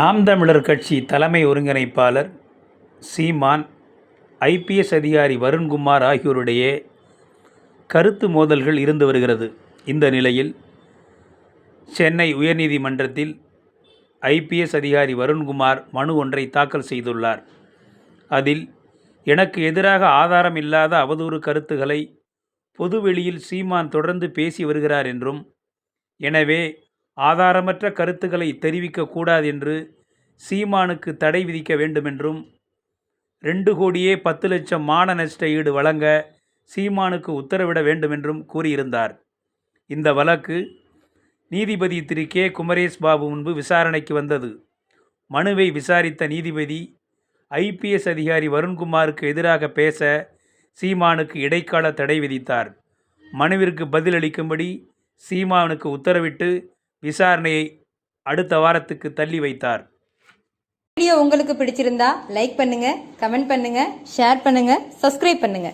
நாம் தமிழர் கட்சி தலைமை ஒருங்கிணைப்பாளர் சீமான் ஐபிஎஸ் அதிகாரி வருண்குமார் ஆகியோருடைய கருத்து மோதல்கள் இருந்து வருகிறது. இந்த நிலையில் சென்னை உயர்நீதிமன்றத்தில் ஐபிஎஸ் அதிகாரி வருண்குமார் மனு ஒன்றை தாக்கல் செய்துள்ளார். அதில் எனக்கு எதிராக ஆதாரம் இல்லாத அவதூறு கருத்துக்களை பொதுவெளியில் சீமான் தொடர்ந்து பேசி வருகிறார் என்றும் எனவே ஆதாரமற்ற கருத்துக்களை தெரிவிக்கக்கூடாது என்று சீமானுக்கு தடை விதிக்க வேண்டுமென்றும் ரெண்டு கோடியே பத்து லட்சம் மான நஷ்ட ஈடு வழங்க சீமானுக்கு உத்தரவிட வேண்டுமென்றும் கூறியிருந்தார். இந்த வழக்கு நீதிபதி திரு. கே. குமரேஷ் பாபு முன்பு விசாரணைக்கு வந்தது. மனுவை விசாரித்த நீதிபதி ஐபிஎஸ் அதிகாரி வருண்குமாருக்கு எதிராக பேச சீமானுக்கு இடைக்கால தடை விதித்தார். மனுவிற்கு பதிலளிக்கும்படி சீமானுக்கு உத்தரவிட்டு விசாரணையை அடுத்த வாரத்துக்கு தள்ளி வைத்தார். வீடியோ உங்களுக்கு பிடிச்சிருந்தா லைக் பண்ணுங்க கமெண்ட் பண்ணுங்க ஷேர் பண்ணுங்க சப்ஸ்கிரைப் பண்ணுங்க.